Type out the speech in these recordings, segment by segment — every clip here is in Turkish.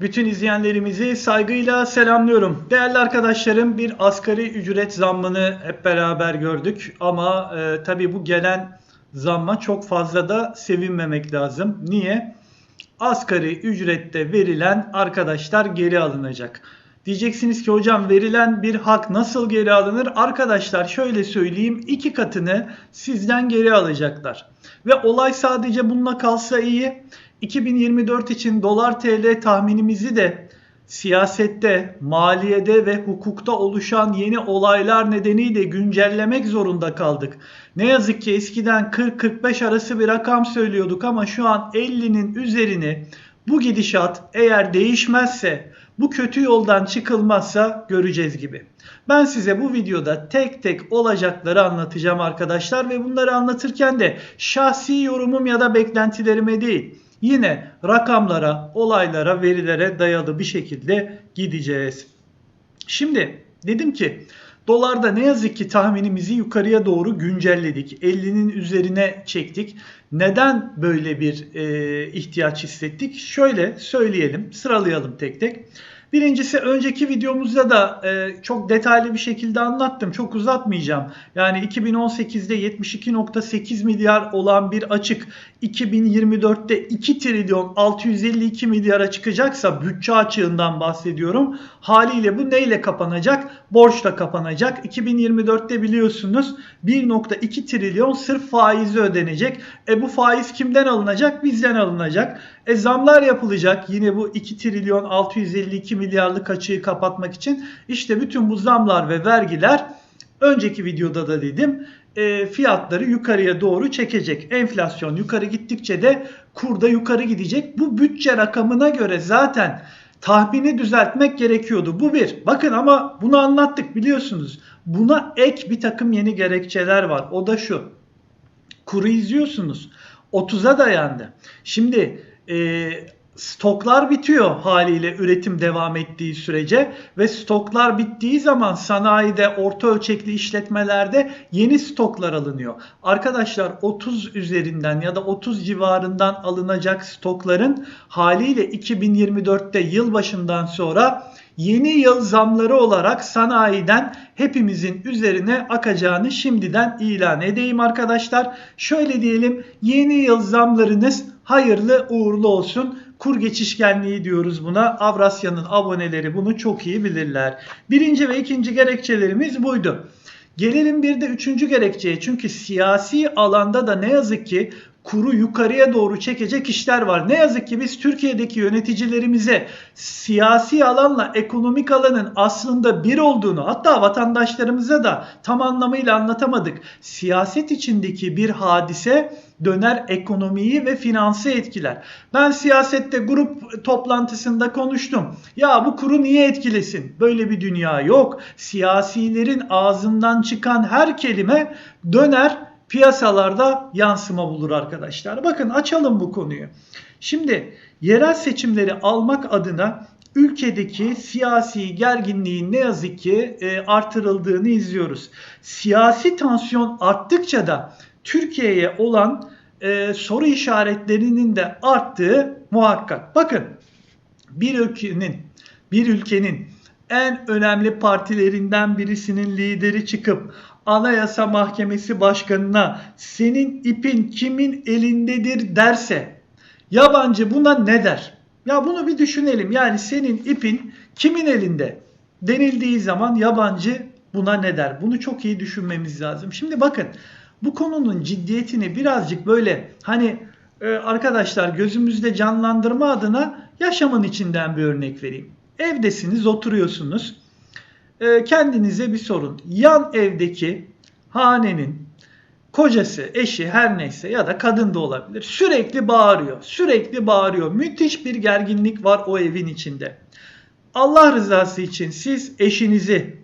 Bütün izleyenlerimizi saygıyla selamlıyorum. Değerli arkadaşlarım bir asgari ücret zammını hep beraber gördük. Ama e, tabii bu gelen zamma çok fazla da sevinmemek lazım. Niye? Asgari ücrette verilen arkadaşlar geri alınacak. Diyeceksiniz ki hocam verilen bir hak nasıl geri alınır? Arkadaşlar şöyle söyleyeyim iki katını sizden geri alacaklar. Ve olay sadece bununla kalsa iyi. 2024 için dolar TL tahminimizi de siyasette, maliyede ve hukukta oluşan yeni olaylar nedeniyle güncellemek zorunda kaldık. Ne yazık ki eskiden 40-45 arası bir rakam söylüyorduk ama şu an 50'nin üzerini bu gidişat eğer değişmezse, bu kötü yoldan çıkılmazsa göreceğiz gibi. Ben size bu videoda tek tek olacakları anlatacağım arkadaşlar ve bunları anlatırken de şahsi yorumum ya da beklentilerime değil, yine rakamlara, olaylara, verilere dayalı bir şekilde gideceğiz. Şimdi dedim ki dolarda ne yazık ki tahminimizi yukarıya doğru güncelledik. 50'nin üzerine çektik. Neden böyle bir e, ihtiyaç hissettik? Şöyle söyleyelim, sıralayalım tek tek. Birincisi önceki videomuzda da e, çok detaylı bir şekilde anlattım. Çok uzatmayacağım. Yani 2018'de 72.8 milyar olan bir açık 2024'te 2 trilyon 652 milyara çıkacaksa bütçe açığından bahsediyorum. Haliyle bu neyle kapanacak? Borçla kapanacak. 2024'te biliyorsunuz 1.2 trilyon sırf faizi ödenecek. E bu faiz kimden alınacak? Bizden alınacak. E zamlar yapılacak yine bu 2 trilyon 652 milyarlık açığı kapatmak için. İşte bütün bu zamlar ve vergiler önceki videoda da dedim e, fiyatları yukarıya doğru çekecek. Enflasyon yukarı gittikçe de kurda yukarı gidecek. Bu bütçe rakamına göre zaten tahmini düzeltmek gerekiyordu. Bu bir. Bakın ama bunu anlattık biliyorsunuz. Buna ek bir takım yeni gerekçeler var. O da şu. Kuru izliyorsunuz. 30'a dayandı. Şimdi e, stoklar bitiyor haliyle üretim devam ettiği sürece ve stoklar bittiği zaman sanayide orta ölçekli işletmelerde yeni stoklar alınıyor. Arkadaşlar 30 üzerinden ya da 30 civarından alınacak stokların haliyle 2024'te yılbaşından sonra yeni yıl zamları olarak sanayiden hepimizin üzerine akacağını şimdiden ilan edeyim arkadaşlar. Şöyle diyelim yeni yıl zamlarınız hayırlı uğurlu olsun. Kur geçişkenliği diyoruz buna. Avrasya'nın aboneleri bunu çok iyi bilirler. Birinci ve ikinci gerekçelerimiz buydu. Gelelim bir de üçüncü gerekçeye. Çünkü siyasi alanda da ne yazık ki kuru yukarıya doğru çekecek işler var. Ne yazık ki biz Türkiye'deki yöneticilerimize siyasi alanla ekonomik alanın aslında bir olduğunu hatta vatandaşlarımıza da tam anlamıyla anlatamadık. Siyaset içindeki bir hadise döner ekonomiyi ve finansı etkiler. Ben siyasette grup toplantısında konuştum. Ya bu kuru niye etkilesin? Böyle bir dünya yok. Siyasilerin ağzından çıkan her kelime döner piyasalarda yansıma bulur arkadaşlar. Bakın açalım bu konuyu. Şimdi yerel seçimleri almak adına ülkedeki siyasi gerginliğin ne yazık ki e, artırıldığını izliyoruz. Siyasi tansiyon arttıkça da Türkiye'ye olan e, soru işaretlerinin de arttığı muhakkak. Bakın bir ülkenin bir ülkenin en önemli partilerinden birisinin lideri çıkıp Anayasa Mahkemesi Başkanı'na senin ipin kimin elindedir derse yabancı buna ne der? Ya bunu bir düşünelim. Yani senin ipin kimin elinde denildiği zaman yabancı buna ne der? Bunu çok iyi düşünmemiz lazım. Şimdi bakın bu konunun ciddiyetini birazcık böyle hani e, arkadaşlar gözümüzde canlandırma adına yaşamın içinden bir örnek vereyim. Evdesiniz, oturuyorsunuz. E, kendinize bir sorun. Yan evdeki hanenin kocası, eşi her neyse ya da kadın da olabilir. Sürekli bağırıyor. Sürekli bağırıyor. Müthiş bir gerginlik var o evin içinde. Allah rızası için siz eşinizi,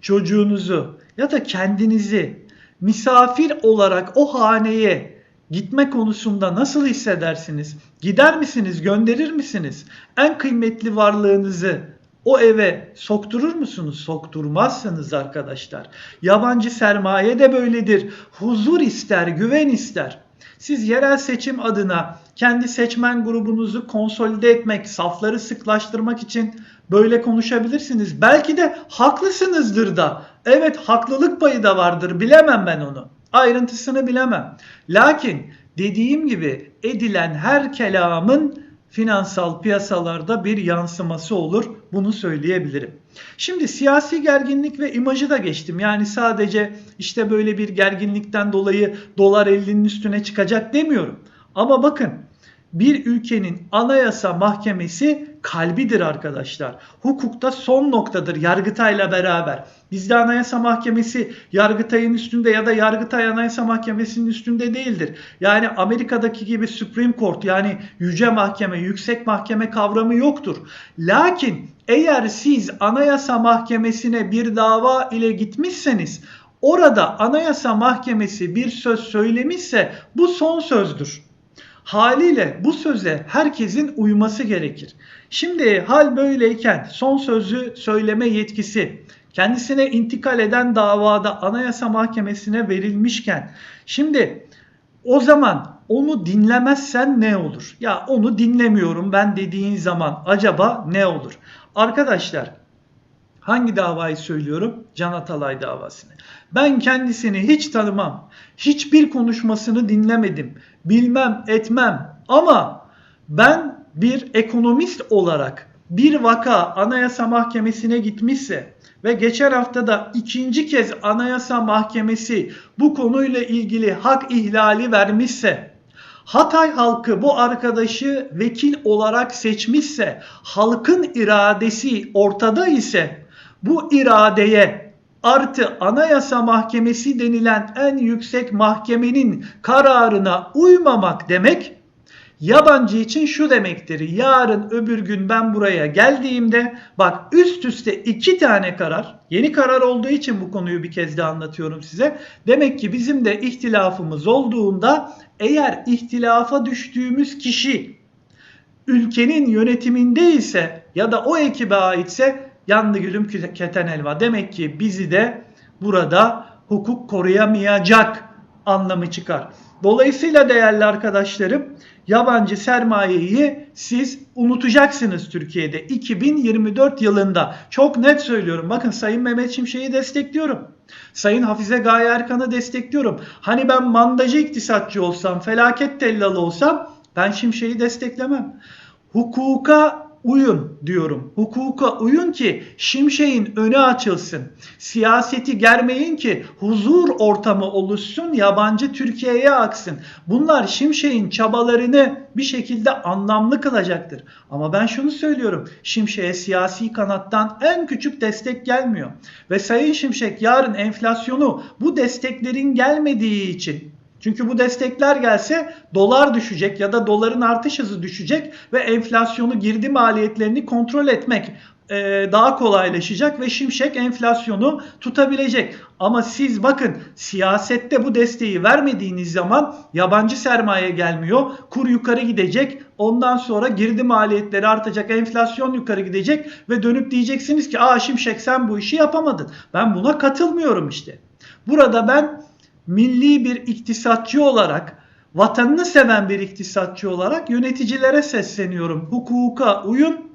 çocuğunuzu ya da kendinizi misafir olarak o haneye gitme konusunda nasıl hissedersiniz? Gider misiniz? Gönderir misiniz? En kıymetli varlığınızı o eve sokturur musunuz? Sokturmazsınız arkadaşlar. Yabancı sermaye de böyledir. Huzur ister, güven ister. Siz yerel seçim adına kendi seçmen grubunuzu konsolide etmek, safları sıklaştırmak için böyle konuşabilirsiniz. Belki de haklısınızdır da. Evet haklılık payı da vardır. Bilemem ben onu. Ayrıntısını bilemem. Lakin dediğim gibi edilen her kelamın finansal piyasalarda bir yansıması olur. Bunu söyleyebilirim. Şimdi siyasi gerginlik ve imajı da geçtim. Yani sadece işte böyle bir gerginlikten dolayı dolar 50'nin üstüne çıkacak demiyorum. Ama bakın bir ülkenin anayasa mahkemesi kalbidir arkadaşlar. Hukukta son noktadır Yargıtay'la beraber. Bizde anayasa mahkemesi Yargıtay'ın üstünde ya da Yargıtay anayasa mahkemesinin üstünde değildir. Yani Amerika'daki gibi Supreme Court yani yüce mahkeme, yüksek mahkeme kavramı yoktur. Lakin eğer siz anayasa mahkemesine bir dava ile gitmişseniz orada anayasa mahkemesi bir söz söylemişse bu son sözdür. Haliyle bu söze herkesin uyması gerekir. Şimdi hal böyleyken son sözü söyleme yetkisi kendisine intikal eden davada Anayasa Mahkemesi'ne verilmişken şimdi o zaman onu dinlemezsen ne olur? Ya onu dinlemiyorum ben dediğin zaman acaba ne olur? Arkadaşlar hangi davayı söylüyorum? Can Atalay davasını. Ben kendisini hiç tanımam. Hiçbir konuşmasını dinlemedim. Bilmem etmem ama ben bir ekonomist olarak bir vaka Anayasa Mahkemesi'ne gitmişse ve geçen hafta da ikinci kez Anayasa Mahkemesi bu konuyla ilgili hak ihlali vermişse Hatay halkı bu arkadaşı vekil olarak seçmişse, halkın iradesi ortada ise bu iradeye artı Anayasa Mahkemesi denilen en yüksek mahkemenin kararına uymamak demek yabancı için şu demektir. Yarın öbür gün ben buraya geldiğimde bak üst üste iki tane karar yeni karar olduğu için bu konuyu bir kez daha anlatıyorum size. Demek ki bizim de ihtilafımız olduğunda eğer ihtilafa düştüğümüz kişi ülkenin yönetiminde ise ya da o ekibe aitse yandı gülüm keten elva. Demek ki bizi de burada hukuk koruyamayacak anlamı çıkar. Dolayısıyla değerli arkadaşlarım yabancı sermayeyi siz unutacaksınız Türkiye'de 2024 yılında. Çok net söylüyorum. Bakın Sayın Mehmet Şimşek'i destekliyorum. Sayın Hafize Gaye Erkan'ı destekliyorum. Hani ben mandacı iktisatçı olsam, felaket tellalı olsam ben Şimşek'i desteklemem. Hukuka uyun diyorum. Hukuka uyun ki şimşeğin önü açılsın. Siyaseti germeyin ki huzur ortamı oluşsun, yabancı Türkiye'ye aksın. Bunlar şimşeğin çabalarını bir şekilde anlamlı kılacaktır. Ama ben şunu söylüyorum. Şimşek'e siyasi kanattan en küçük destek gelmiyor. Ve Sayın Şimşek yarın enflasyonu bu desteklerin gelmediği için çünkü bu destekler gelse dolar düşecek ya da doların artış hızı düşecek ve enflasyonu girdi maliyetlerini kontrol etmek e, daha kolaylaşacak ve Şimşek enflasyonu tutabilecek. Ama siz bakın siyasette bu desteği vermediğiniz zaman yabancı sermaye gelmiyor. Kur yukarı gidecek. Ondan sonra girdi maliyetleri artacak. Enflasyon yukarı gidecek ve dönüp diyeceksiniz ki aa Şimşek sen bu işi yapamadın. Ben buna katılmıyorum işte. Burada ben milli bir iktisatçı olarak, vatanını seven bir iktisatçı olarak yöneticilere sesleniyorum. Hukuka uyun.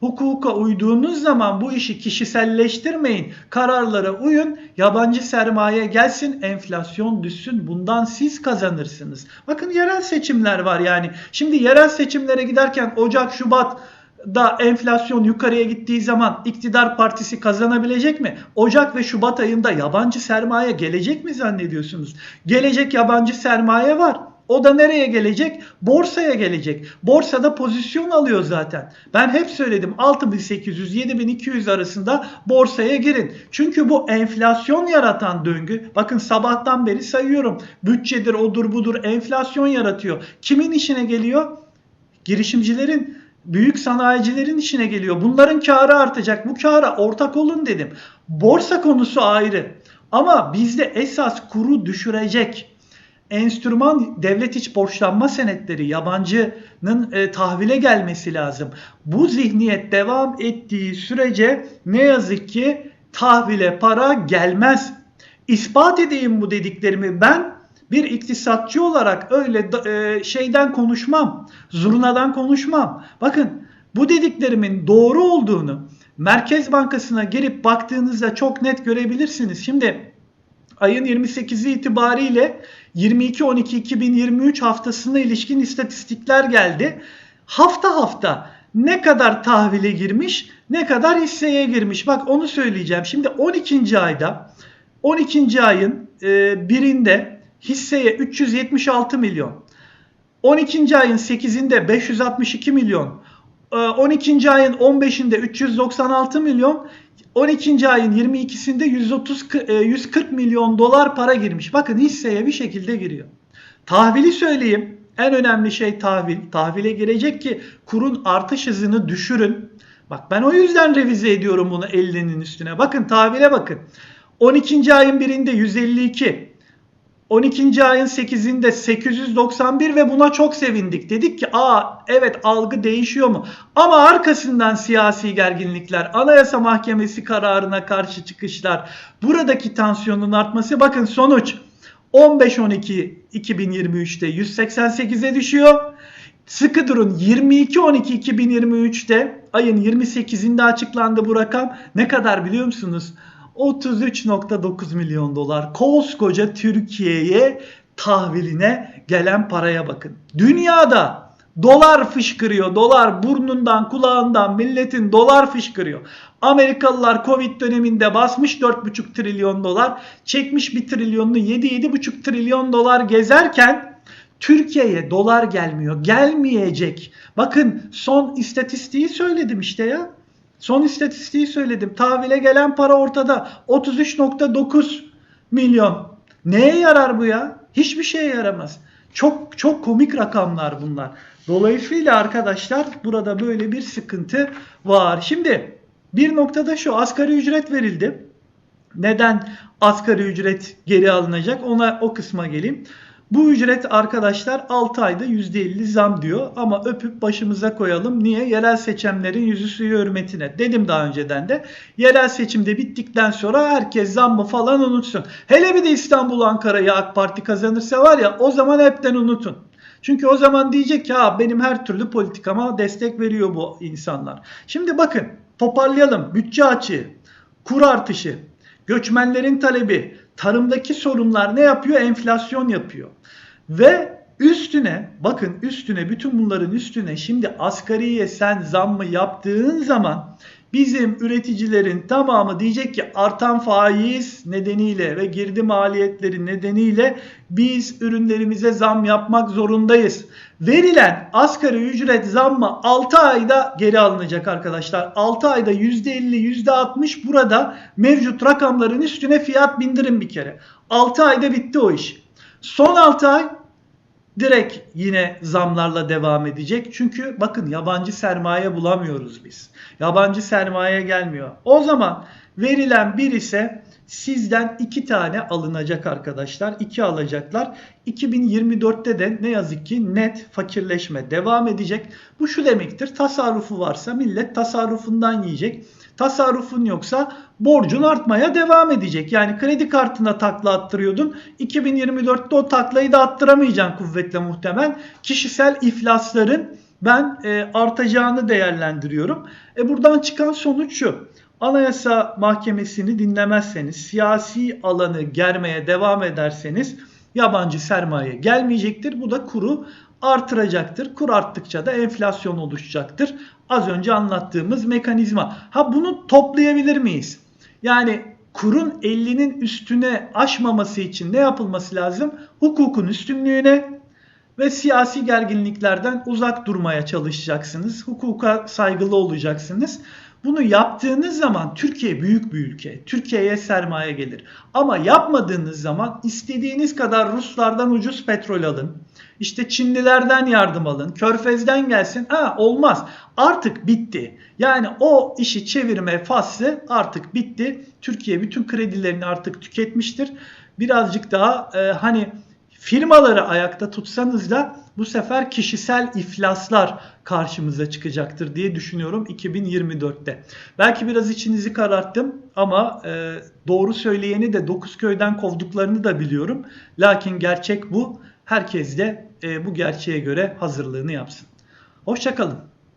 Hukuka uyduğunuz zaman bu işi kişiselleştirmeyin. Kararlara uyun. Yabancı sermaye gelsin, enflasyon düşsün. Bundan siz kazanırsınız. Bakın yerel seçimler var yani. Şimdi yerel seçimlere giderken Ocak, Şubat da enflasyon yukarıya gittiği zaman iktidar partisi kazanabilecek mi? Ocak ve Şubat ayında yabancı sermaye gelecek mi zannediyorsunuz? Gelecek yabancı sermaye var. O da nereye gelecek? Borsaya gelecek. Borsada pozisyon alıyor zaten. Ben hep söyledim 6800-7200 arasında borsaya girin. Çünkü bu enflasyon yaratan döngü. Bakın sabahtan beri sayıyorum. Bütçedir, odur budur enflasyon yaratıyor. Kimin işine geliyor? Girişimcilerin büyük sanayicilerin işine geliyor. Bunların karı artacak. Bu kâra ortak olun dedim. Borsa konusu ayrı. Ama bizde esas kuru düşürecek enstrüman devlet iç borçlanma senetleri yabancının e, tahvile gelmesi lazım. Bu zihniyet devam ettiği sürece ne yazık ki tahvile para gelmez. İspat edeyim bu dediklerimi ben bir iktisatçı olarak öyle e, şeyden konuşmam, zurnadan konuşmam. Bakın bu dediklerimin doğru olduğunu Merkez Bankası'na girip baktığınızda çok net görebilirsiniz. Şimdi ayın 28'i itibariyle 22-12-2023 haftasına ilişkin istatistikler geldi. Hafta hafta ne kadar tahvile girmiş, ne kadar hisseye girmiş. Bak onu söyleyeceğim. Şimdi 12. ayda 12. ayın e, birinde hisseye 376 milyon. 12. ayın 8'inde 562 milyon. e, 12. ayın 15'inde 396 milyon. 12. ayın 22'sinde 130 e, 140 milyon dolar para girmiş. Bakın hisseye bir şekilde giriyor. Tahvili söyleyeyim. En önemli şey tahvil. Tahvile girecek ki kurun artış hızını düşürün. Bak ben o yüzden revize ediyorum bunu 50'nin üstüne. Bakın tahvile bakın. 12. ayın birinde 152. 12. ayın 8'inde 891 ve buna çok sevindik. Dedik ki aa evet algı değişiyor mu? Ama arkasından siyasi gerginlikler, Anayasa Mahkemesi kararına karşı çıkışlar, buradaki tansiyonun artması bakın sonuç 15-12 2023'te 188'e düşüyor. Sıkı durun 22-12-2023'te ayın 28'inde açıklandı bu rakam. Ne kadar biliyor musunuz? 33.9 milyon dolar. Koskoca Türkiye'ye tahviline gelen paraya bakın. Dünyada dolar fışkırıyor. Dolar burnundan kulağından milletin dolar fışkırıyor. Amerikalılar Covid döneminde basmış 4,5 trilyon dolar. Çekmiş 1 trilyonunu 7-7,5 trilyon dolar gezerken Türkiye'ye dolar gelmiyor. Gelmeyecek. Bakın son istatistiği söyledim işte ya. Son istatistiği söyledim. Tahvile gelen para ortada. 33.9 milyon. Neye yarar bu ya? Hiçbir şeye yaramaz. Çok çok komik rakamlar bunlar. Dolayısıyla arkadaşlar burada böyle bir sıkıntı var. Şimdi bir noktada şu asgari ücret verildi. Neden asgari ücret geri alınacak? Ona o kısma geleyim. Bu ücret arkadaşlar 6 ayda %50 zam diyor ama öpüp başımıza koyalım. Niye? Yerel seçimlerin yüzü suyu hürmetine. Dedim daha önceden de. Yerel seçimde bittikten sonra herkes zammı falan unutsun. Hele bir de İstanbul Ankara'yı AK Parti kazanırsa var ya o zaman hepten unutun. Çünkü o zaman diyecek ki ha benim her türlü politikama destek veriyor bu insanlar. Şimdi bakın toparlayalım. Bütçe açığı, kur artışı, göçmenlerin talebi, tarımdaki sorunlar ne yapıyor? Enflasyon yapıyor. Ve üstüne bakın üstüne bütün bunların üstüne şimdi asgariye sen zammı yaptığın zaman bizim üreticilerin tamamı diyecek ki artan faiz nedeniyle ve girdi maliyetleri nedeniyle biz ürünlerimize zam yapmak zorundayız. Verilen asgari ücret zammı 6 ayda geri alınacak arkadaşlar. 6 ayda %50 %60 burada mevcut rakamların üstüne fiyat bindirin bir kere. 6 ayda bitti o iş. Son 6 ay direkt yine zamlarla devam edecek. Çünkü bakın yabancı sermaye bulamıyoruz biz. Yabancı sermaye gelmiyor. O zaman verilen bir ise sizden iki tane alınacak arkadaşlar. İki alacaklar. 2024'te de ne yazık ki net fakirleşme devam edecek. Bu şu demektir. Tasarrufu varsa millet tasarrufundan yiyecek. Tasarrufun yoksa borcun artmaya devam edecek. Yani kredi kartına takla attırıyordun. 2024'te o taklayı da attıramayacaksın kuvvetle muhtemel. Kişisel iflasların ben e, artacağını değerlendiriyorum. E buradan çıkan sonuç şu. Anayasa Mahkemesi'ni dinlemezseniz, siyasi alanı germeye devam ederseniz yabancı sermaye gelmeyecektir. Bu da kuru artıracaktır. Kur arttıkça da enflasyon oluşacaktır. Az önce anlattığımız mekanizma. Ha bunu toplayabilir miyiz? Yani kurun 50'nin üstüne aşmaması için ne yapılması lazım? Hukukun üstünlüğüne ve siyasi gerginliklerden uzak durmaya çalışacaksınız. Hukuka saygılı olacaksınız. Bunu yaptığınız zaman Türkiye büyük bir ülke. Türkiye'ye sermaye gelir. Ama yapmadığınız zaman istediğiniz kadar Ruslardan ucuz petrol alın. İşte Çinlilerden yardım alın. Körfez'den gelsin. Ha olmaz. Artık bitti. Yani o işi çevirme faslı artık bitti. Türkiye bütün kredilerini artık tüketmiştir. Birazcık daha e, hani firmaları ayakta tutsanız da bu sefer kişisel iflaslar karşımıza çıkacaktır diye düşünüyorum 2024'te. Belki biraz içinizi kararttım ama e, doğru söyleyeni de 9 köyden kovduklarını da biliyorum. Lakin gerçek bu. Herkes de e, bu gerçeğe göre hazırlığını yapsın. Hoşçakalın.